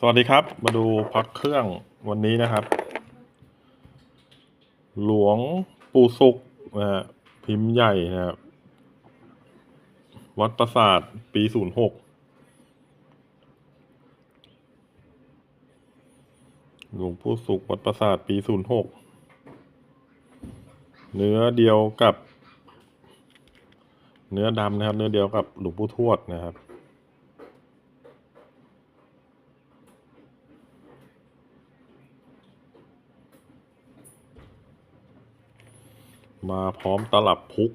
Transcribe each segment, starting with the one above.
สวัสดีครับ มาดูพักเครื่องวันนี้นะครับ หลวงปู่สุกนะฮะพิมพ์ใหญ่นะครับ วัดประสาทปีศูนย์หกหลวงปู่สุกวัดประสาทปีศูนย์หกเนื้อเดียวกับ เนื้อดำนะครับ เนื้อเดียวกับหลวงปู่ทวดนะครับ มาพร้อมตลับพุก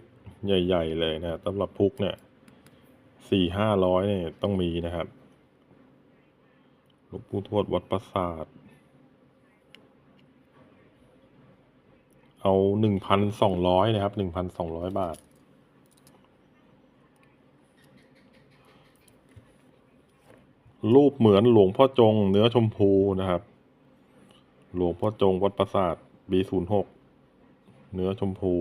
ใหญ่ ๆ เลยนะตลับพุกเนี่ยสี่ห้าร้อยเนี่ยต้องมีนะครับหลวงปู่ทวดวัดประสาท เอาหนึ่งพันสองร้อยนะครับหนึ่งพันสองร้อยบาท รูปเหมือนหลวงพ่อจงเนื้อชมพูนะครับ หลวงพ่อจงวัดประสาทปีศูนย์หก เนื้อชมพู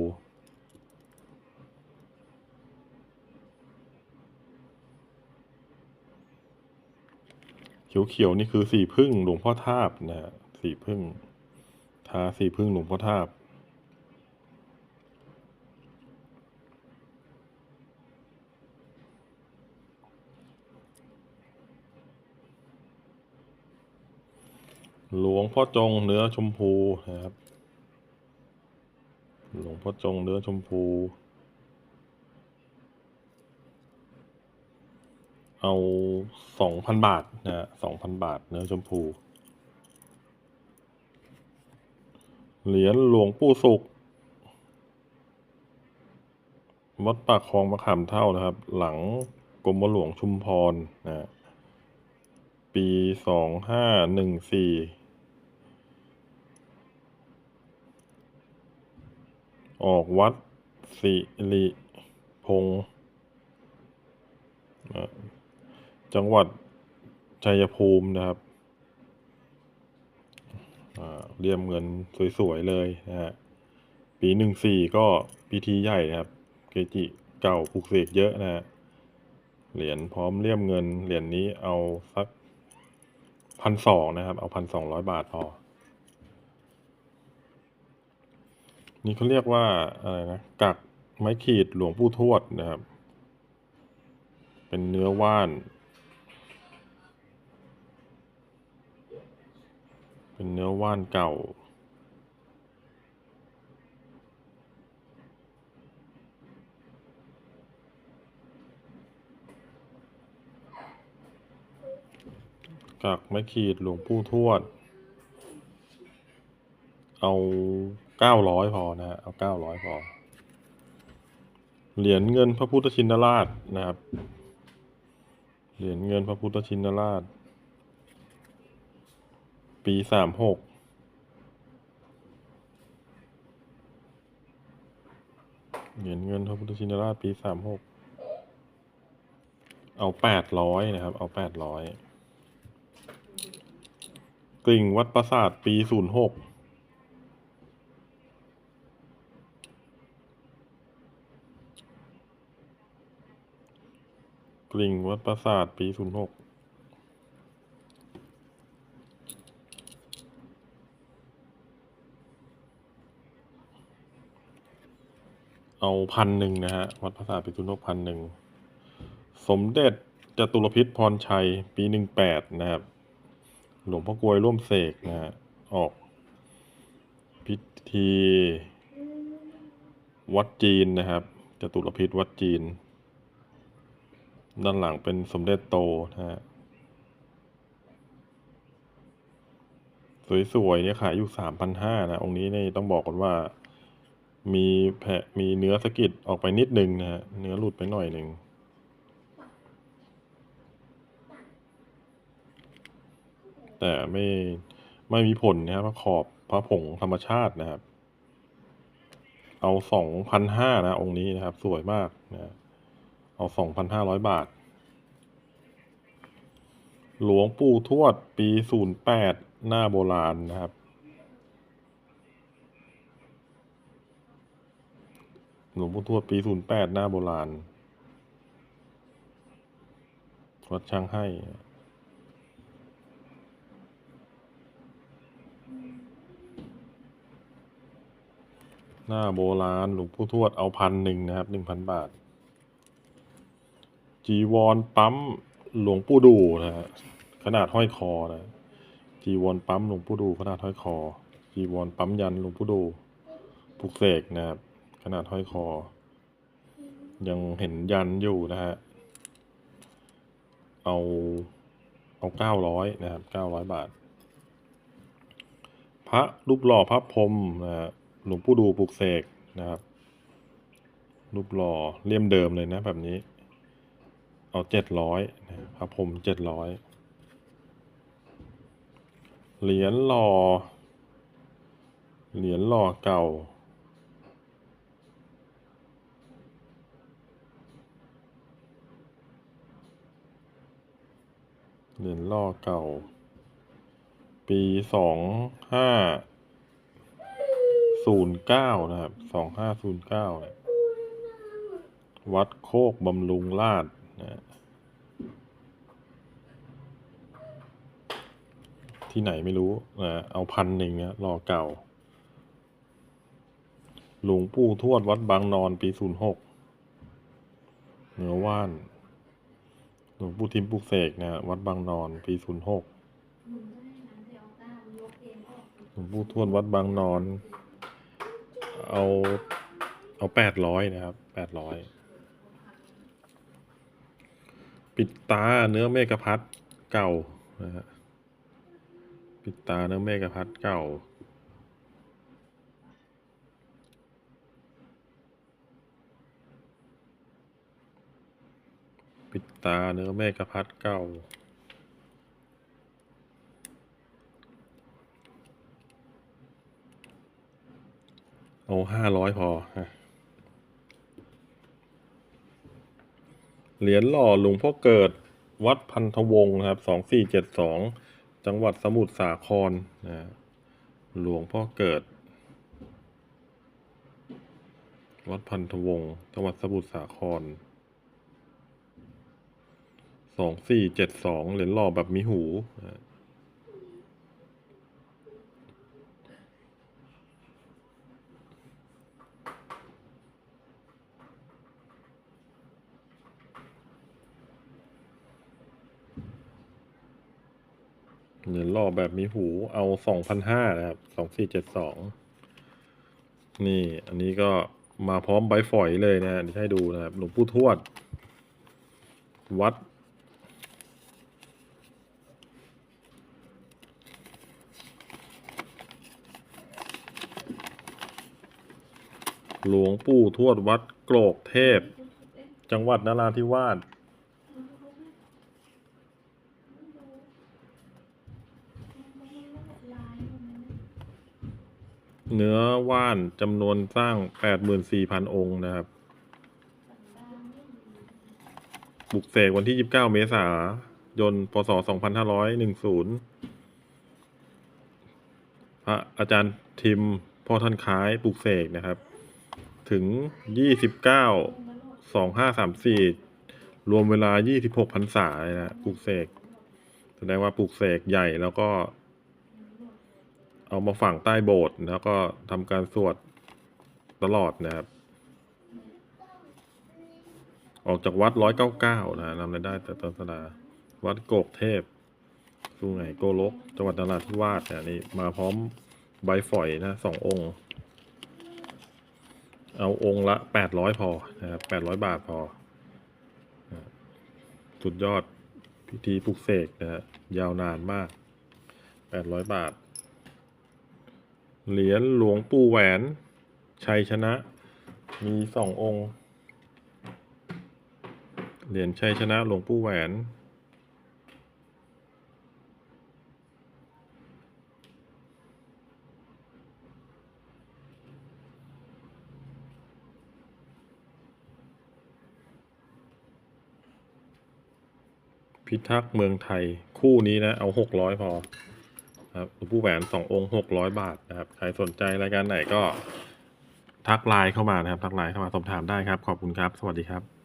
เขียวๆนี่คือสีพึ่งหลวงพ่อทาบนะฮะสีพึ่งทาสีพึ่งหลวงพ่อทาบหลวงพ่อจงเนื้อชมพูนะครับ หลวงพ่อจงเนื้อชมพู เอาสองพันบาทนะฮะสองพันบาทเนื้อชมพู เหรียญหลวงปู่สุกวัดปากคลองมะขามเท่านะครับ หลังกรมหลวงชุมพรนะฮะปีสองห้าหนึ่งสี่ ออกวัดสิริพงศ์จังหวัดชัยภูมินะครับเรียมเงินสวย ๆ เลยนะฮะปีหนึ่งสี่ก็พิธีใหญ่นะครับ เกจิเก่าปลุกเสกเยอะนะฮะเหรียญพร้อมเลี่ยมเงิน เหรียญนี้เอาสักพันสองนะครับ เอาพันสองร้อยบาทพอ นี่เขาเรียกว่าอะไรนะกักไม้ขีดหลวงปู่ทวดนะครับ เป็นเนื้อว่าน เป็นเนื้อว่านเก่ากักไม้ขีดหลวงปู่ทวด เอา เก้าร้อยพอนะฮะเอาเก้าร้อยพอ เหรียญเงินพระพุทธชินราชนะครับ เหรียญเงินพระพุทธชินราช ปีสามหกเหรียญเงินพระพุทธชินราชปีสามหก เอาแปดร้อยนะครับ เอาแปดร้อยกริ่งวัดประสาทปีศูนย์หก กริ่งวัดประสาทปีศูนย์หกเอาพันหนึ่งนะฮะ วัดประสาทปีศูนย์หกพันหนึ่ง สมเด็จจตุรพิษพรชัย ปีหนึ่งแปดนะครับ หลวงพ่อกลวยร่วมเสกนะฮะ ออก พิธี วัดจีนนะครับจตุรพิษวัดจีน ด้านหลังเป็นสมเด็จโตนะฮะสวยๆเนี่ยขายอยู่สามพันห้านะ องค์นี้นี่ต้องบอกก่อนว่า มีแผลมีเนื้อสะกิดออกไปนิดนึงนะฮะ เนื้อหลุดไปหน่อยหนึ่งแต่ไม่ไม่มีผลนะครับพระขอบพระผงธรรมชาตินะครับ เอาสองพันห้านะ องค์นี้นะครับ สวยมากนะ เอาสองพันห้าร้อยบาท หลวงปู่ทวดปีศูนย์แปดหน้าโบราณนะครับ หลวงปู่ทวดปีศูนย์แปดหน้าโบราณวัดช่างให้หน้าโบราณหลวงปู่ทวดเอาพันหนึ่งนะครับหนึ่งพันบาท จีวรปั๊มหลวงปู่ดูนะฮะขนาดห้อยคอนะจีวรปั๊มหลวงปู่ดู ขนาดห้อยคอ จีวรปั๊มยันหลวงปู่ดูปลุกเสกนะครับ ขนาดห้อยคอ ยังเห็นยันอยู่นะฮะเอาเอาเก้าร้อยนะครับเก้าร้อยบาท พระรูปหล่อพระพรมนะฮะหลวงปู่ดูปลุกเสกนะครับรูปหล่อเลี่ยมเดิมเลยนะแบบนี้ เอาเจ็ดร้อยพระพรหมเจ็ดร้อยเหรียญหล่อ เหรียญหล่อเก่า เหรียญหล่อเก่า ปีสองห้าศูนย์เก้านะครับสองห้าศูนย์เก้าวัดโคกบำรุงราช ที่ไหนไม่รู้นะเอาพันหนึ่งนะรอเก่า หลวงปู่ทวดวัดบางนอนปีศูนย์หกเหนือว่าน หลวงปู่ทิมปุกเสกนะวัดบางนอนปีศูนย์หกหลวงปู่ทวดวัดบางนอน เอาเอาแปดร้อยนะครับแปดร้อย ปิดตาเนื้อเมฆพัดเก่านะฮะปิดตาเนื้อเมฆพัดเก่า ปิดตาเนื้อเมฆพัดเก่าเอาห้าร้อยพอฮะ เหรียญหล่อหลวงพ่อเกิด วัดพันธวงศ์นะครับสองสี่เจ็ดสองจังหวัดสมุทรสาครนะหลวงพ่อเกิด วัดพันธวงศ์จังหวัดสมุทรสาครสองสี่เจ็ดสองเหรียญหล่อแบบมีหูนะ เหรียญหล่อแบบมีหูเอาสองพันห้านะครับสองสี่เจ็ดสองนี่อันนี้ก็มาพร้อมใบฝอยเลยนะให้ดูนะครับหลวงปู่ทวด วัด หลวงปู่ทวดวัดโกรกเทพ จังหวัดนราธิวาส เนื้อว่านจำนวนสร้าง 84,000 องค์นะครับปลุกเสกวันที่ 29 เมษายน พศ 2510 พระอาจารย์ทิมพ่อท่านคล้ายปลุกเสกนะครับ ถึง 29 2534 รวมเวลา 26พรรษาเลยนะปลุกเสก แสดงว่าปลุกเสกใหญ่แล้วก็ เอามาฝังใต้โบสถ์แล้วก็ทำการสวดตลอดนะครับ ออกจากวัดร้อยเก้าเก้านะนำรายได้แต่ต้นสดาวัดโกกเทพสุไหงโกลก จังหวัดนราธิวาสเนี่ยนี่มาพร้อมใบฝอยนะสององค์ เอาองค์ละแปดร้อยพอนะครับแปดร้อยบาทพอ สุดยอดพิธีปลุกเสกนะฮะยาวนานมากแปดร้อยบาท เหรียญหลวงปู่แหวน ชัยชนะ มีสององค์ เหรียญชัยชนะหลวงปู่แหวน พิทักษ์เมืองไทยคู่นี้นะ เอาหกร้อยพอ ครับหลวงปู่แหวนสององค์หกร้อยบาทนะครับ ใครสนใจรายการไหนก็ทักไลน์เข้ามานะครับ ทักไลน์เข้ามาสอบถามได้ครับ ขอบคุณครับ สวัสดีครับ